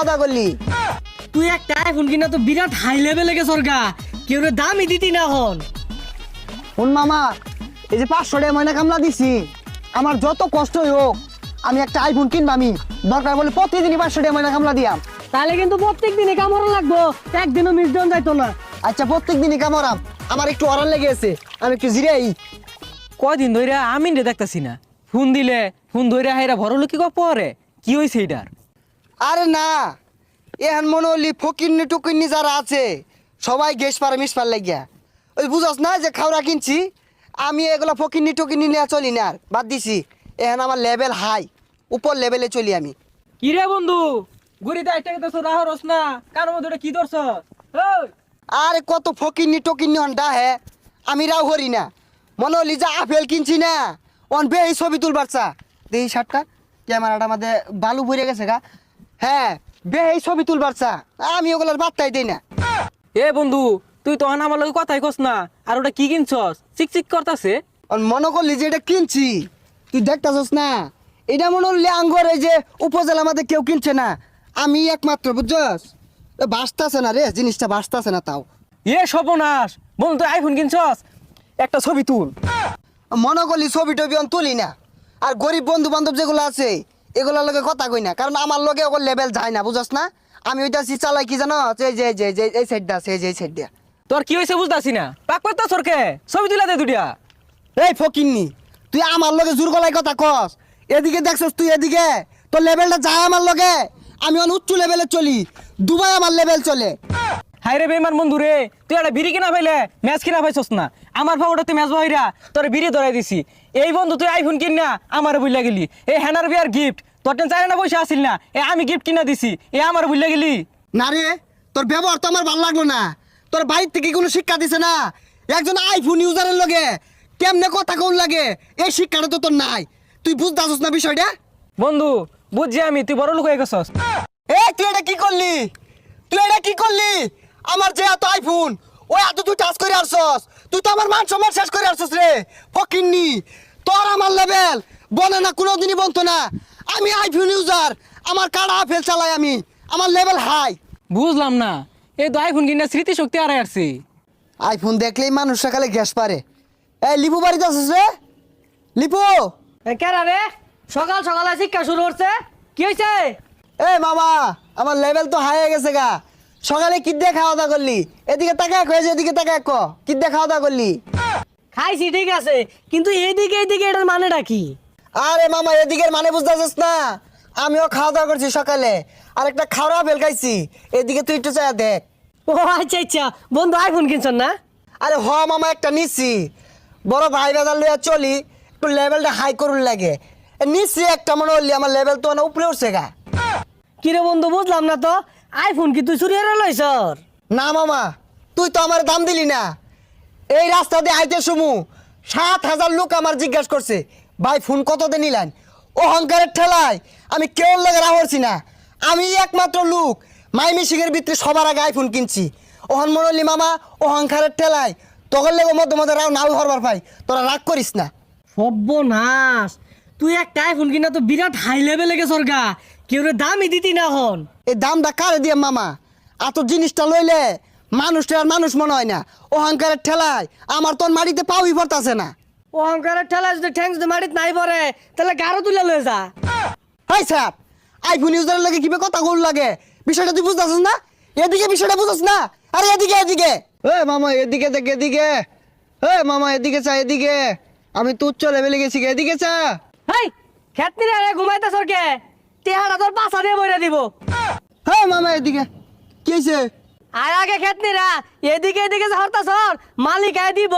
কথা করলি তুই একটা আইফোন কিনা তো বিরাট হাই লেভেলে গেছর গা কেউ দামই দিতি না হন। শুন মামা এই যে পাঁচশো টাকা ময়না কামলা দিছি আমার যত কষ্টই হোক আমি একটা আইফোন কিনবো আমি। দরকার বলে প্রতিদিনই পাঁচশো টাকা ময়না কামলা দিয়াম। তাহলে কিন্তু প্রত্যেক দিনে কামড় লাগবো একদিনও মিস দেন যাইতো না। আচ্ছা প্রত্যেক দিনই কামড়াম। আমার একটু অরান লেগে আছে আমি একটু জিরাই। কয়দিন ধরে আমি রে দেখতাছি না। ফোন দিলে ফোন ধরে হাইরা ভরলো কি পরে কি হয়েছে এটার আরে না এখন মনে হলি ফকিন্নি টুকিন্নি যারা আছে সবাই গেস পারে মিস পার লাগিয়া। ওই বুঝস না যে খাওয়া কিনছি? আমি এগুলো ফকিন্নি টুকিন্নি নিয়ে চলি না আর বাদ দিছি। এখন আমার লেভেল হাই উপর লেভেলে চলি আমি। কি রে বন্ধু? গুড়িতে একটা তো রাহরস না। কার মধ্যে কি ধরছ? আরে কত ফকিন্নি টকিন্নি হন্ডা হে আমি রাও করি না। মনে হলি যে আপেল কিনছি না অন বে এই ছবি তুলবার চা। দেখি শার্টটা ক্যামেরাটা আমাদের বালু ভরে গেছে গা। হ্যাঁ বে এই ছবি তুলবার চা। আমি ওগুলোর বার্তাই দিই না। এ বন্ধু তুই তখন আমার লগে কথাই কস না। আর ওটা কি কিনছস? চিক চিক করতাছে। মনে করলি যে এটা কিনছি। তুই দেখতাছস না? এটা মনে হলি আঙ্গর এই যে উপজেলা আমাদের কেউ কিনছে না। আমি একমাত্র বুঝছস? বাঁচতাছে না রে জিনিসটা বাঁচতাছে না তাও। এ সর্বনাশ! বন্ধু তুই আইফোন কিনছস? একটা ছবি তুল। মনে করলি ছবি টবি তুলি না। আর গরিব বন্ধু বান্ধব যেগুলো আছে এগুলোর লগে কথা কই না কারণ আমার লগে ওগুলো লেভেল যায় না বুঝস না? আমি ওইটা সি চালাই কি জানো? যে এই যে এই যে এই সাইডটা আছে এই যে এই সাইডটা তোর কি হয়েছে বুঝতাছি না? পাক পাত্তা সরকে ছবি তুলে দে দুটিয়া। এই ফকিন্নি তুই আমার লগে জোর গলায় কথা কস। এদিকে দেখছস তুই এদিকে? তোর লেভেলটা যায় আমার লগে। আমি অন উচ্চ লেভেলে চলি দুবাই আমার লেভেল চলে। হাই রে বেমান বন্ধু রে তুই একটা বিড়ি কিনা পাইলে ম্যাচ কিনা পাইছস না। আমার ফাউটা তুই ম্যাচ বহিরা তোর বিড়ি ধরাই দিছি। এই বন্ধু তুই আইফোন কিন না আমার বুঝলা গেলি। এই হ্যানার বিয়ার গিফট তোর টেন চাই না পয়সা আসিল না এ আমি গিফট কিনা দিছি এ আমার বুঝলা গেলি। না রে তোর ব্যবহার তো আমার ভালো লাগল না। তোর বাড়ির থেকে কোনো শিক্ষা দিছে না। একজন আইফোন ইউজারের লগে কেমনে কথা কোন লাগে এই শিক্ষাটা তো তোর নাই। তুই বুঝতে আসছ না বিষয়টা? বন্ধু বুঝছি আমি তুই বড় লোক হয়ে গেছস। এ তুই এটা কি করলি? তুই এটা কি করলি? আমার যে এত আইফোন ওই এত তুই টাচ করে আসছস। তুই তো আমার মান সম্মান শেষ করে আসছস রে ফকিন্নি। তোর আমার লেভেল বনে না কোনোদিনই বলতো না। আমি আইফোন ইউজার আমার কাড়া আপেল চালাই আমি আমার লেভেল হাই বুঝলাম না এই তো আইফোন কিনা স্মৃতি শক্তি আর আসছে। আইফোন দেখলেই মানুষ সকালে গ্যাস পারে। এই লিপু বাড়িতে আসিস রে? লিপু! কেরা রে সকাল সকালে শিক্ষা শুরু করছে কি হয়েছে এ মামা আমার লেভেল তো হাই হয়ে গেছে গা। সকালে কি দিয়ে খাওয়া দাওয়া করলি? এদিকে তাকা এক হয়েছে এদিকে তাকা এক কি। দিয়ে খাওয়া দাওয়া করলি? খাইছি ঠিক আছে। কিন্তু এইদিকে এইদিকে এটার মানেটা কি? আরে মামা এদিকের মানে বুঝতে পারছিস না? আমিও খাওয়া দাওয়া করছি সকালে। আর একটা খাওয়া বেল খাইছি। এদিকে তুই একটু চায়া দেখ। ও আচ্ছা আচ্ছা। বন্ধু আইফোন কিনছেন না? আরে হ মামা একটা নিচ্ছি বড় ভাই বাজার লইয়া চলি একটু লেভেলটা হাই করুন লাগে। এ নিচ্ছি একটা মনে হলি আমার লেভেল তো না উপরে উঠছে গা। কিরে বন্ধু বুঝলাম না তো। আইফোন কি তুই চুরি হারা লইছর না মামা তুই তো আমার দাম দিলি না। এই রাস্তা দিয়ে আইতে সুমু সাত হাজার লোক আমার জিজ্ঞাসা করছে ভাই ফোন কত দিয়ে নিলেন? অহংকারের ঠেলায় আমি কেউ লাগে রাহরছি না। আমি একমাত্র লোক মাই মিশিংয়ের ভিতরে সবার আগে আইফোন কিনছি। ওহন মনলি মামা অহংকারের ঠেলায় তখন লেগে মধ্যে মধ্যে রাও নাও হরবার পাই তোরা রাগ করিস না। সব্য সর্বনাশ তুই একটা আইফোন কিনা তো বিরাট হাই লেভেলে গেছর গা। কেউ দামই দিতি না হন। এই দামটা কারে দিয়ে মামা? এত জিনিসটা লইলে মানুষটা আর মানুষ মনে হয় না। অহংকারের ঠেলায় আমার তোর মাটিতে পাউই পড়তাছে না। অহংকারের ঠেলা যদি ঠ্যাংস যদি মাটিত নাই পড়ে তাহলে গারো তুলে লয়ে যা। হাই স্যার আইফোন ইউজারের লাগে কীভাবে কথা গোল লাগে। বিষয়টা তুই বুঝতেছিস না? এদিকে বিষয়টা বুঝছিস না? আরে এদিকে এদিকে। এ মামা এদিকে দেখ এদিকে। এ মামা এদিকে চা এদিকে। আমি তুচ্ছ লেভেলে গেছি গে, এদিকে চা। হেই খেতনি রে ঘুমাইতে সরকে তেহারা তোর পাশা দিয়ে বইরা দিব। হ্যাঁ মামা এদিকে। কি হয়েছে আর আগে খেতনি রা এদিকে এদিকে যে হরতা সর মালিক আয় দিব।